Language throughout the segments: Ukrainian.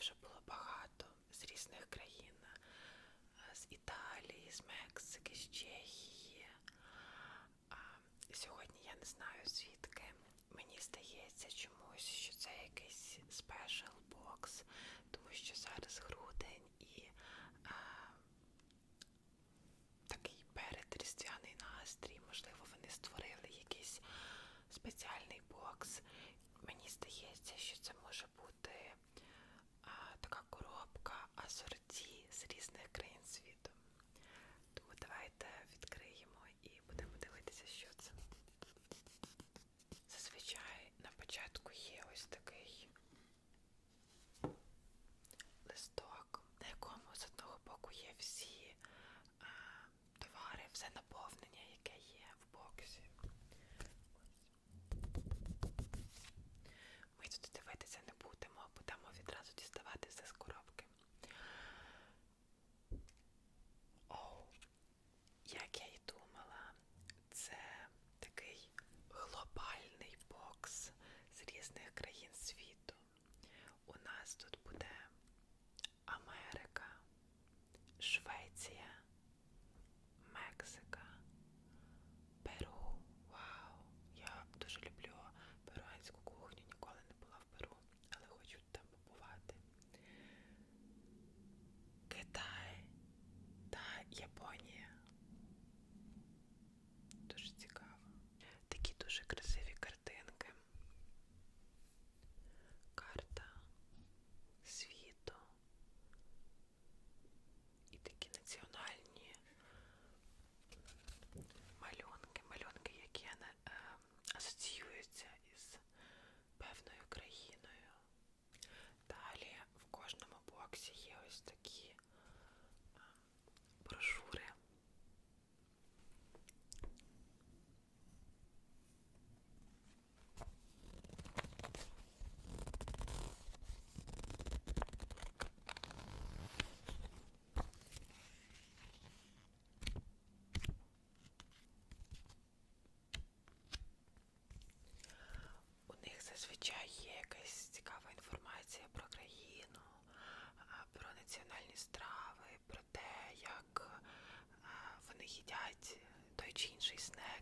вже було багато з різних країн, е, з Італії, з Мексики, з Чехії. А Сьогодні я не знаю звідки. Мені здається чомусь, що це якийсь спешл бокс, тому що зараз грудень і а, такий передріздвяний настрій, можливо, вони створили якийсь спеціальний бокс. Мені здається, що це все наповнені. зазвичай є якась цікава інформація про країну, про національні страви, про те, як вони їдять той чи інший снег.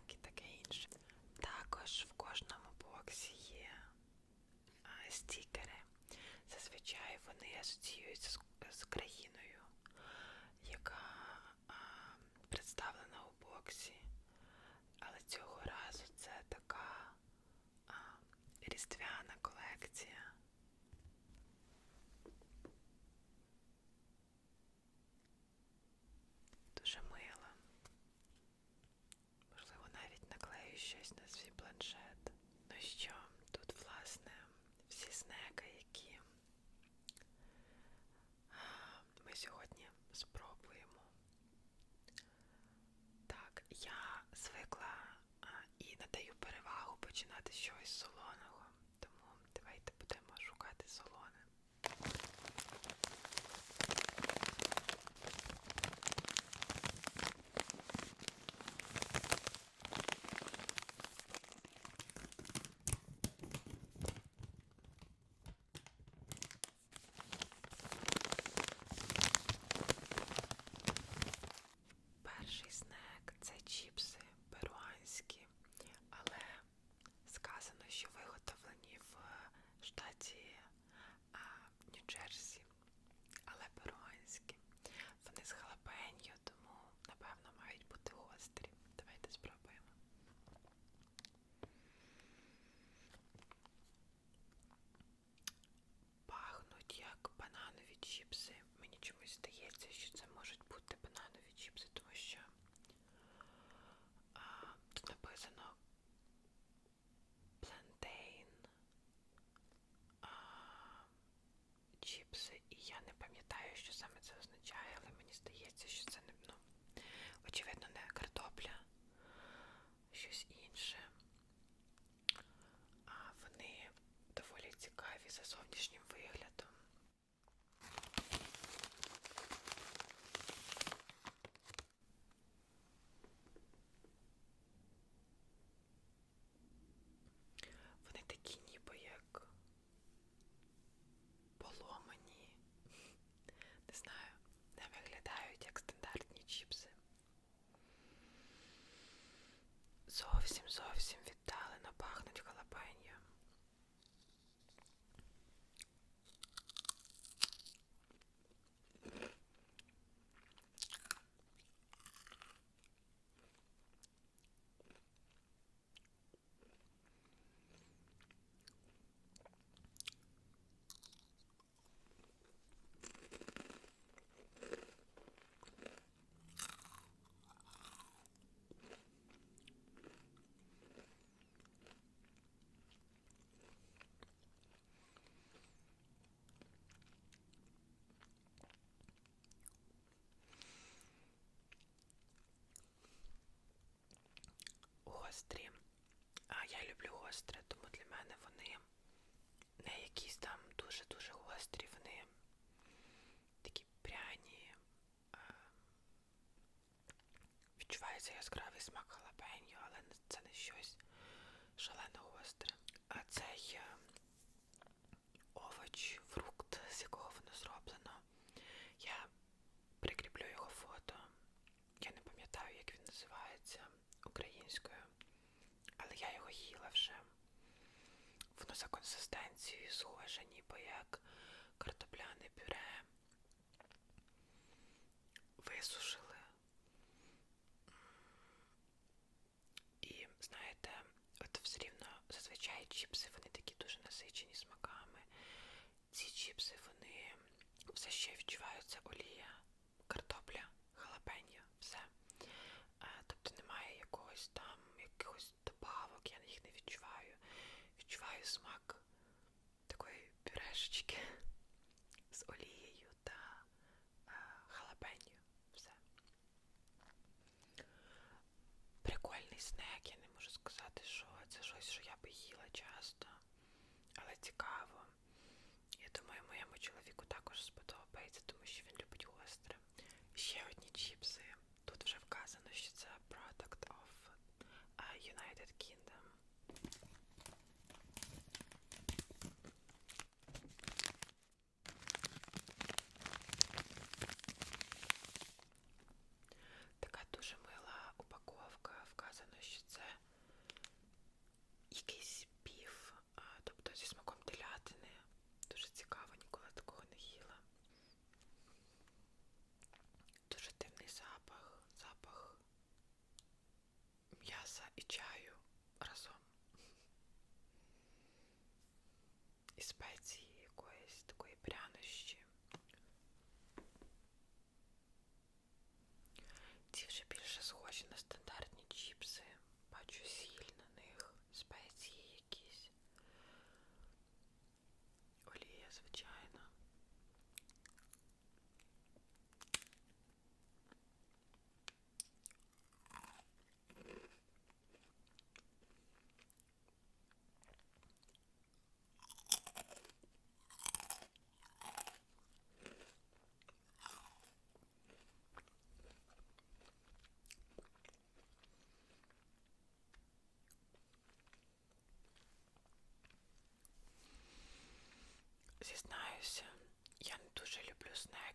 сестри, тому для мене вони не якісь там за консистенцією схоже, ніби як картопляне пюре. Висушили снек, я не можу сказати, що це щось, що я би їла часто, але цікаво. зізнаюся, я не дуже люблю снеки.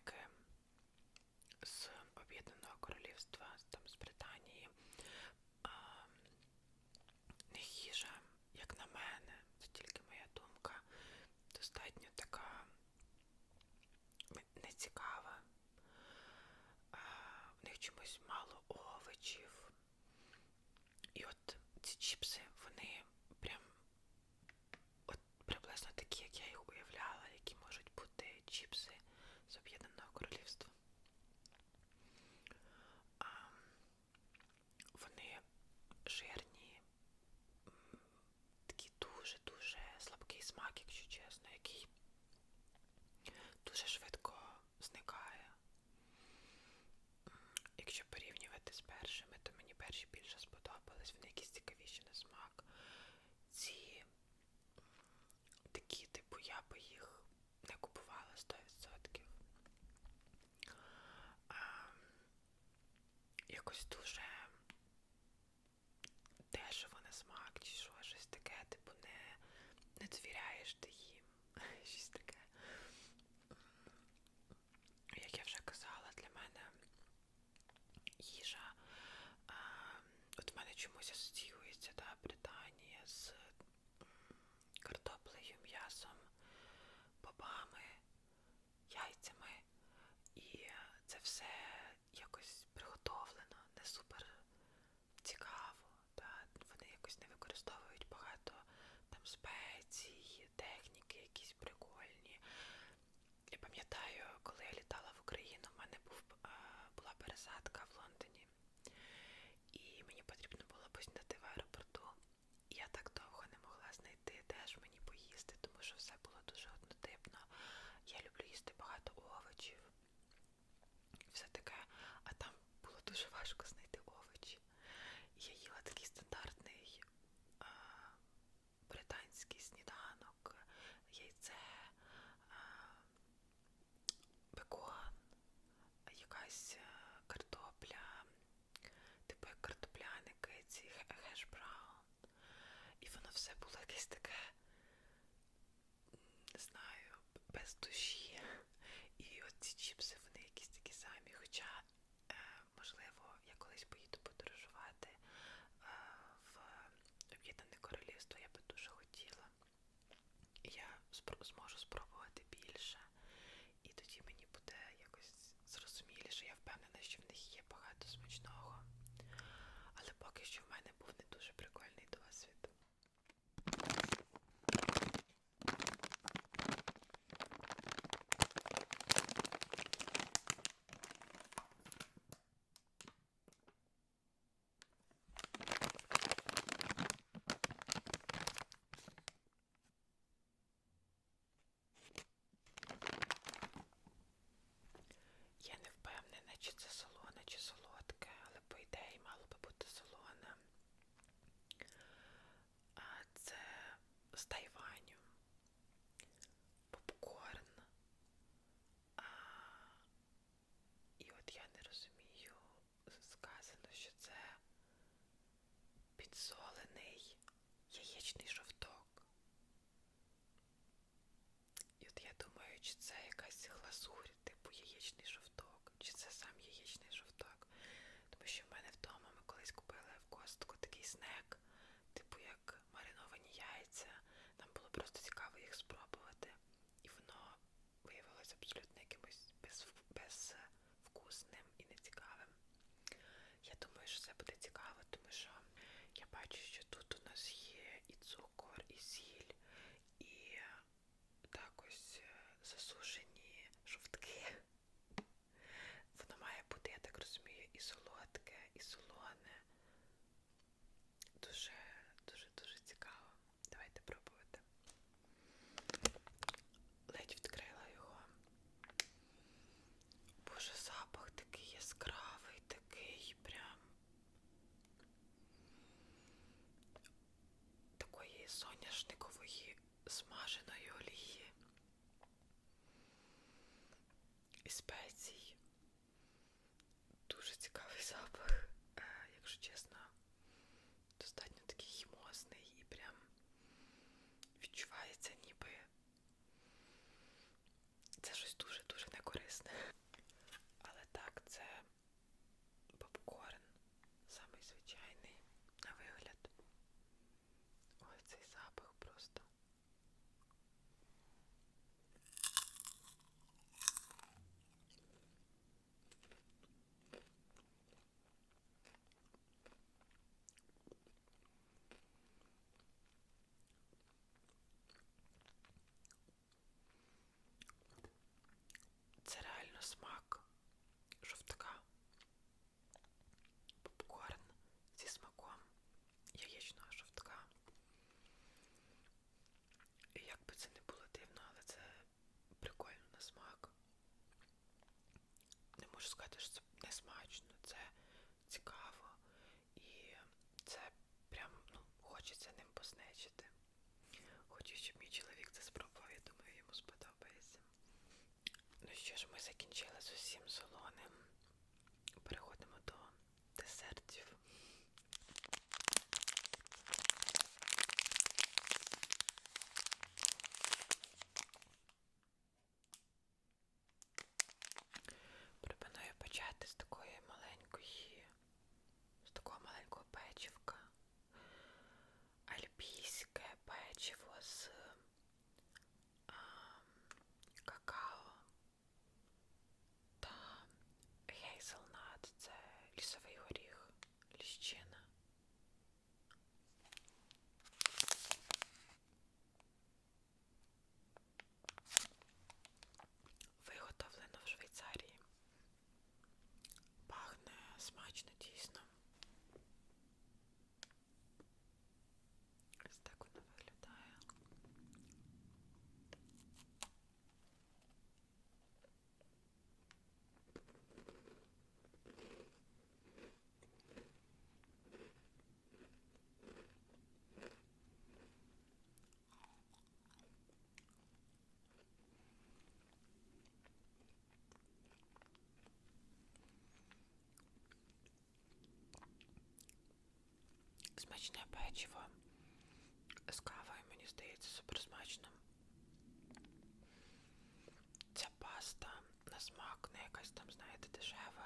Все було якесь таке, смачне печиво з кавою, мені здається, суперсмачно. Ця паста на смак, не якась там, знаєте, дешева,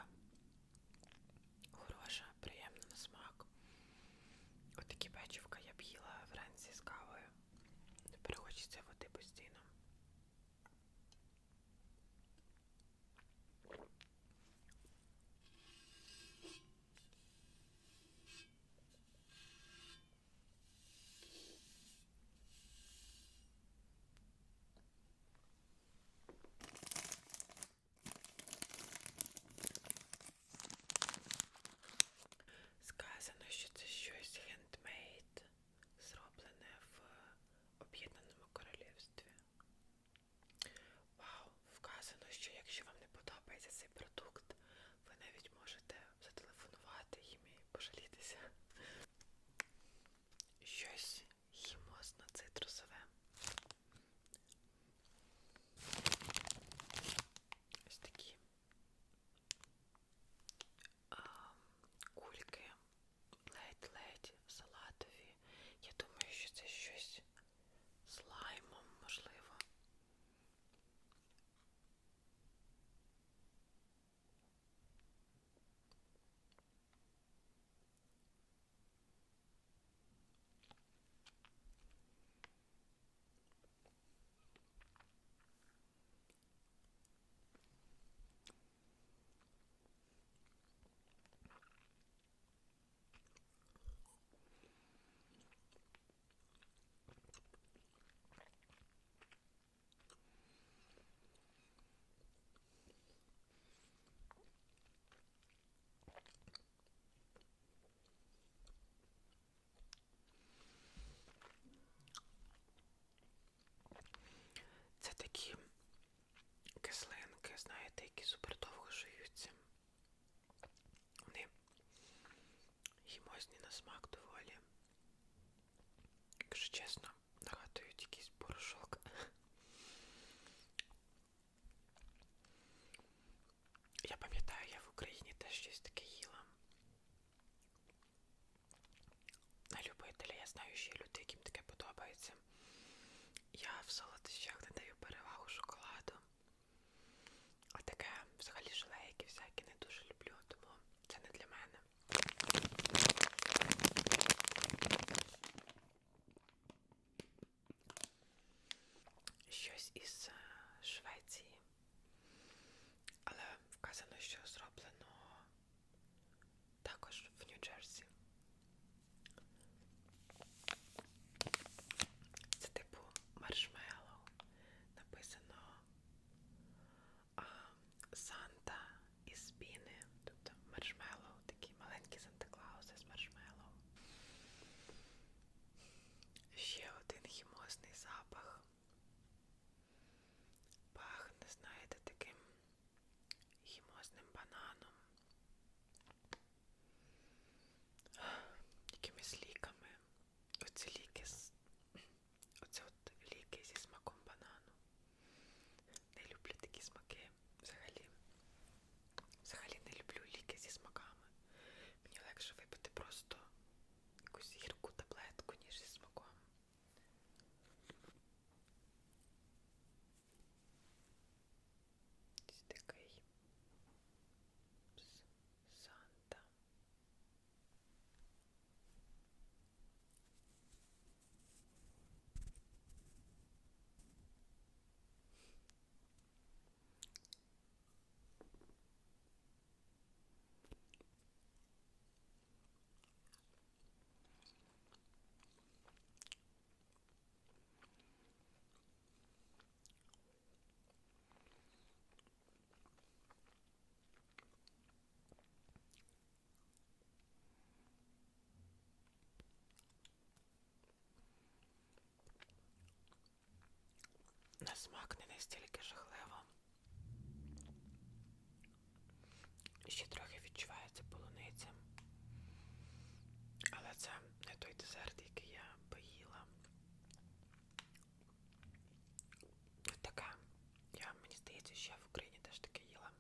nie na smak на смак не настільки жахливо. Ще трохи відчувається полуниця. Але це не той десерт, який я поїла. Така. Я, мені здається, що я в Україні теж таке їла.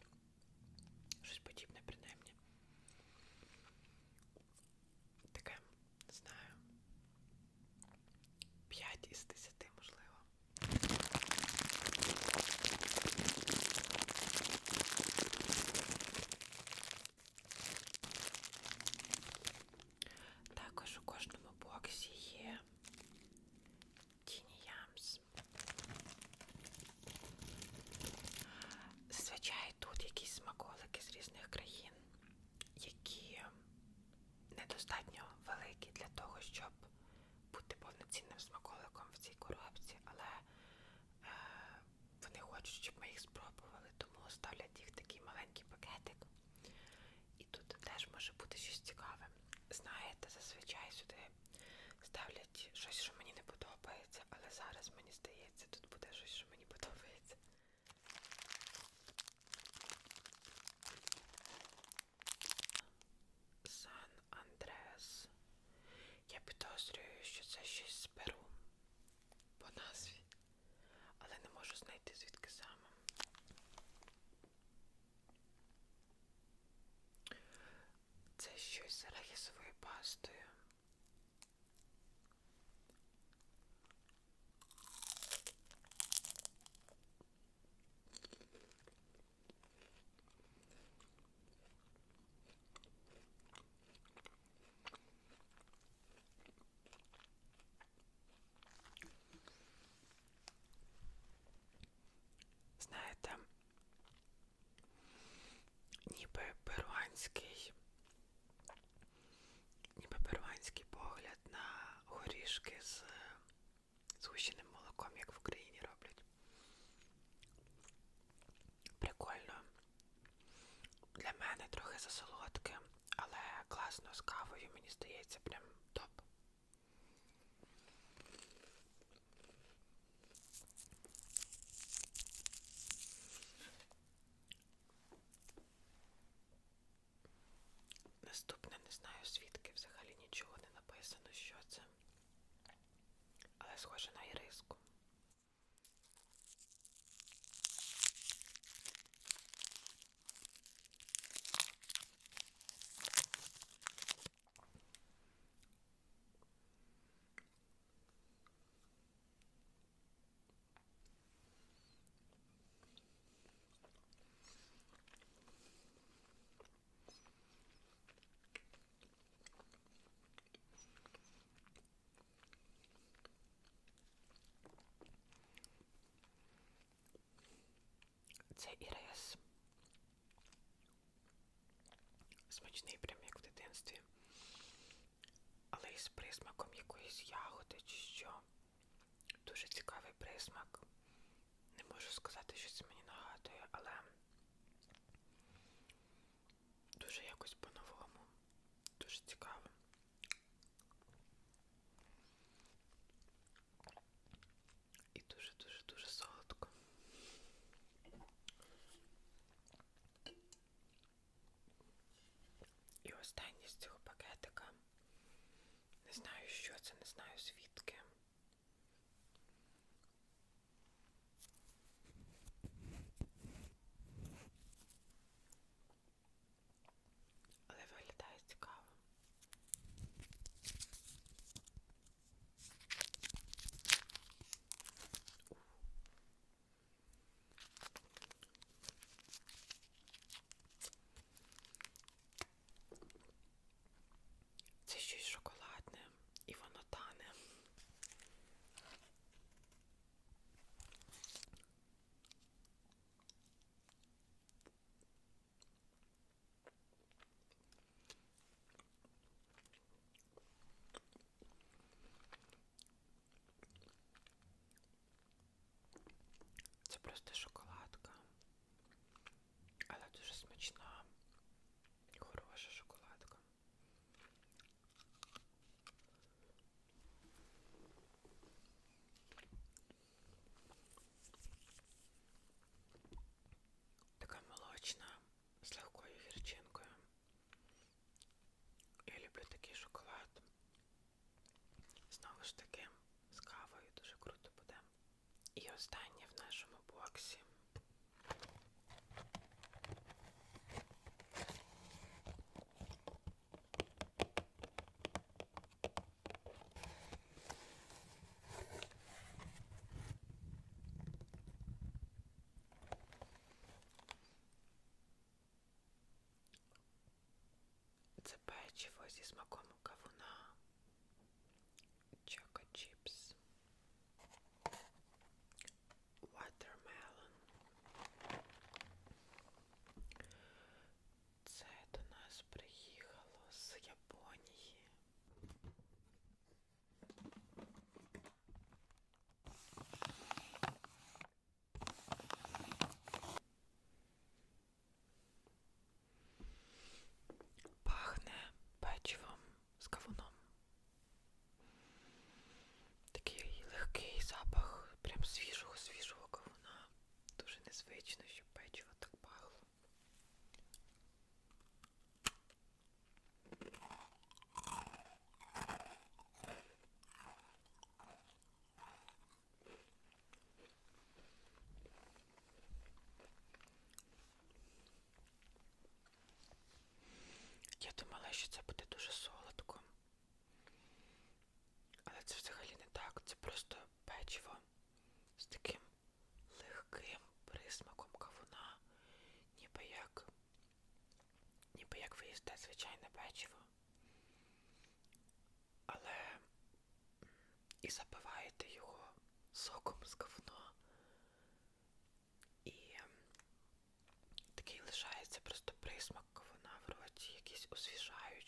Щось подібне принаймні. Таке, не знаю. 5 із 10. не засолодке, але класно з кавою, мені здається, прям просто шок. І запиваєте його соком з говно. І такий лишається просто присмак ковуна в роті, якийсь освіжаючий.